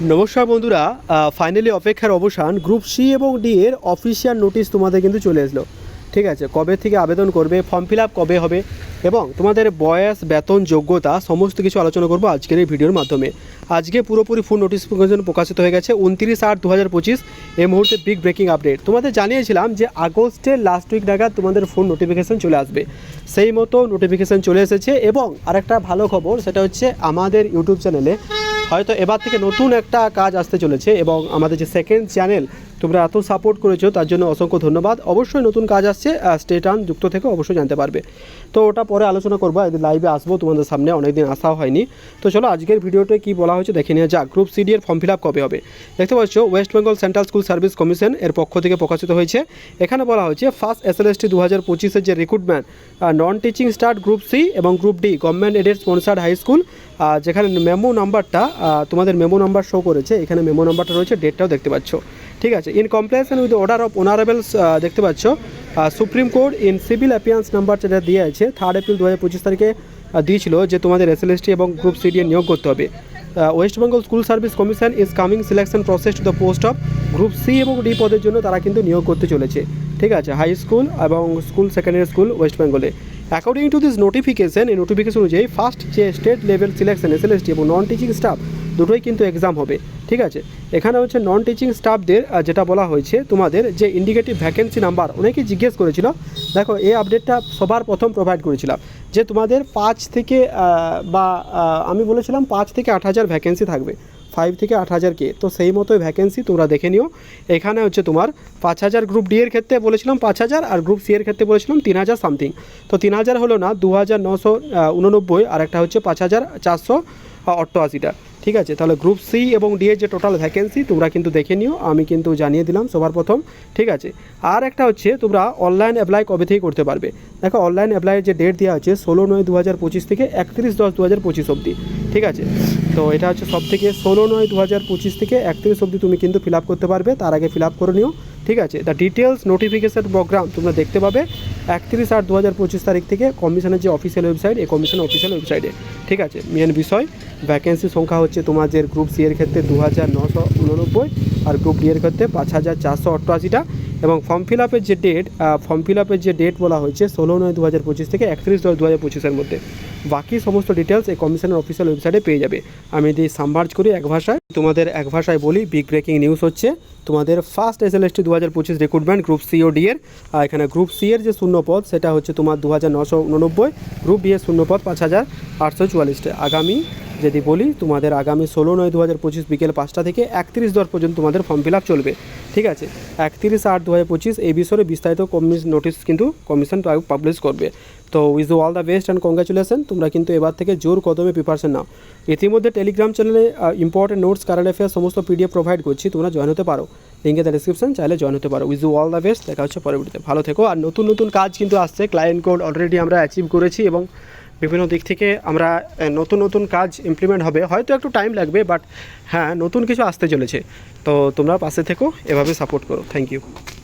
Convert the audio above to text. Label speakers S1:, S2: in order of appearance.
S1: নমস্কার বন্ধুরা ফাইনালি অপেক্ষার অবসান গ্রুপ সি এবং ডি এর অফিসিয়াল নোটিশ তোমাদের কিন্তু চলে আসলো ঠিক আছে, কবে থেকে আবেদন করবে ফর্ম ফিল আপ কবে হবে, এবং তোমাদের বয়স, বেতন, যোগ্যতা, সমস্ত কিছু আলোচনা করব আজকের এই ভিডিওর মাধ্যমে। আজকে পুরোপুরি ফুল নোটিফিকেশন প্রকাশিত হয়ে গেছে, উনত্রিশ আট দু হাজার পঁচিশ, এই মুহূর্তে বিগ ব্রেকিং আপডেট তোমাদের জানিয়েছিলাম যে আগস্টের লাস্ট উইক নাগাদ তোমাদের ফোন নোটিফিকেশন চলে আসবে। সেই মতো নোটিফিকেশন চলে এসেছে, এবং আরেকটা ভালো খবর, সেটা হচ্ছে আমাদের ইউটিউব চ্যানেলে হয়তো এবার থেকে নতুন একটা কাজ আসতে চলেছে এবং আমাদের যে সেকেন্ড চ্যানেল তোমরা এত সাপোর্ট করেছ, তার জন্য অসংখ্য ধন্যবাদ। অবশ্যই নতুন কাজ আসছে স্টেট আন যুক্ত থেকে অবশ্যই জানতে পারবে। তো ওটা পরে আলোচনা করব লাইভে আসব, তোমাদের সামনে অনেকদিন আসাও হয়নি। তো চলো, আজকের ভিডিওতে কি বলা হয়েছে দেখে নিয়ে যাক। গ্রুপ সি ডি এর ফর্ম ফিল আপ কবে হবে? দেখতে পাচ্ছ West Bengal Central School Service Commission এর পক্ষ থেকে প্রকাশিত হয়েছে। এখানে বলা হয়েছে first S L S T দু হাজার পঁচিশের যে recruitment non teaching staff group C এবং group D government aided sponsored high school যেখানে মেমো নাম্বারটা তোমাদের মেমো নাম্বার শো করেছে, এখানে মেমো নাম্বারটা রয়েছে ডেটটাও দেখতে পাচ্ছ। ঠিক আছে in completion with order of honourables দেখতে পাচ্ছ Supreme Court in civil appearance number যেটা দিয়ে আছে থার্ড এপ্রিল দু হাজার পঁচিশ তারিখে দিয়েছিল যে তোমাদের এস এল এস টি এবং গ্রুপ সি নিয়োগ করতে হবে। West Bengal School Service Commission is coming selection process to the post of group C এবং ডি পদের জন্য তারা কিন্তু নিয়োগ করতে চলেছে। ঠিক আছে হাই স্কুল এবং স্কুল সেকেন্ডারি স্কুল ওয়েস্ট বেঙ্গলে অ্যাকর্ডিং টু দিস নোটিফিকেশন এই নোটিফিকেশন অনুযায়ী ফার্স্ট যে state level selection S L S T এবং নন টিচিং স্টাফ দুটোই কিন্তু এক্সাম হবে, ঠিক আছে? এখানে হচ্ছে নন টিচিং স্টাফদের যেটা বলা হয়েছে তোমাদের যে ইন্ডিকেটিভ ভ্যাকেন্সি নাম্বার অনেকেই জিজ্ঞেস করেছিল, দেখো এই আপডেটটা সবার প্রথম প্রোভাইড করেছিলাম, যে তোমাদের পাঁচ থেকে বা আমি বলেছিলাম পাঁচ থেকে আট হাজার ভ্যাকেন্সি থাকবে ফাইভ থেকে আট হাজার কে, তো সেই মতোই ভ্যাকেন্সি তোমরা দেখে নিও। এখানে হচ্ছে তোমার পাঁচ হাজার গ্রুপ ডি এর ক্ষেত্রে বলেছিলাম পাঁচ হাজার, আর গ্রুপ সি এর ক্ষেত্রে বলেছিলাম তিন হাজার সামথিং তো তিন হাজার হলো না দু হাজার নশো উননব্বই, আর একটা হচ্ছে পাঁচ হাজার চারশো অষ্টআশিটা ঠিক আছে, তাহলে গ্রুপ সি এবং ডি এর যে টোটাল ভ্যাকেন্সি তোমরা কিন্তু দেখে নিও, আমি কিন্তু জানিয়ে দিলাম সবার প্রথম, ঠিক আছে। আর একটা হচ্ছে, তোমরা অনলাইন অ্যাপ্লাই কবে থেকে করতে পারবে? দেখো অনলাইন অ্যাপ্লাইয়ের যে ডেট দেওয়া আছে, ষোলো নয় দু হাজার পঁচিশ থেকে একত্রিশ দশ দু হাজার পঁচিশ অবধি, ঠিক আছে? তো এটা হচ্ছে সব থেকে ষোলো নয় দু হাজার পঁচিশ থেকে একত্রিশ অবধি তুমি কিন্তু ফিল আপ করতে পারবে, তার আগে ফিল আপ করে নিও, ঠিক আছে? দ্য ডিটেলস নোটিফিকেশান প্রোগ্রাম তোমরা দেখতে পাবে একত্রিশ আট দু হাজার পঁচিশ তারিখ থেকে কমিশনের যে অফিসিয়াল ওয়েবসাইট এই কমিশনের অফিসিয়াল ওয়েবসাইটে ঠিক আছে? মেন বিষয় ভ্যাকেন্সি সংখ্যা হচ্ছে তোমাদের গ্রুপ সি এর ক্ষেত্রে দু হাজার নশো উননব্বই আর গ্রুপ ডি এর ক্ষেত্রে পাঁচ হাজার চারশো অষ্টআশিটা এবং ফর্ম ফিল আপের যে ডেট ফর্ম ফিল আপের যে ডেট বলা হয়েছে, ষোলো নয় দু হাজার পঁচিশ থেকে একত্রিশ দশ দু হাজার পঁচিশের মধ্যে। বাকি সমস্ত ডিটেলস এই কমিশনের অফিসিয়াল ওয়েবসাইটে পেয়ে যাবে। আমি যদি সামভার্জ করি এক ভাষায়। তোমাদের এক ভাষায় বলি বিগ ব্রেকিং নিউজ হচ্ছে, তোমাদের first S L S T দু হাজার পঁচিশ রিক্রুটমেন্ট গ্রুপ সি ও ডি এর আর এখানে গ্রুপ সি এর যে শূন্য পদ সেটা হচ্ছে তোমার দু হাজার নশো উননব্বই গ্রুপ ডি এর শূন্য পদ পাঁচ হাজার আটশো চুয়াল্লিশটা। আগামী যদি বলি, তোমাদের আগামী ষোলো নয় দু হাজার পঁচিশ বিকেল পাঁচটা থেকে একত্রিশ দশ পর্যন্ত তোমাদের ফর্ম ফিল আপ চলবে। ঠিক আছে? একত্রিশ আট দু হাজার পঁচিশ এই বিষয়ে বিস্তারিত কমিশ নোটিশ কিন্তু কমিশন পাবলিশ করবে। তো wish all the best and congratulation তোমরা কিন্তু এবার থেকে জোর কদমে প্রিপারেশন নাও। ইতিমধ্যে টেলিগ্রাম চ্যানেলে ইম্পর্টেন্ট নোটস কারেন্ট অ্যাফেয়ার সমস্ত পিডিএফ প্রোভাইড করছি। তোমরা জয়েন হতে পারো। লিঙ্কে দ্য ডিসক্রিপশন চাইলে জয়েন হতে পারো। উইজ অল দ্য বেস্ট দেখা হচ্ছে পরবর্তীতে। ভালো থেকো। আর নতুন নতুন কাজ কিন্তু আসছে। ক্লায়েন্ট কোড অলরেডি আমরা অ্যাচিভ করেছি এবং বিভিন্ন দিক থেকে আমরা নতুন নতুন কাজ ইমপ্লিমেন্ট হবে। হয়তো একটু টাইম লাগবে বাট হ্যাঁ নতুন কিছু আসতে চলেছে। তো তোমরা পাশে থেকো, এভাবে সাপোর্ট করো। Thank you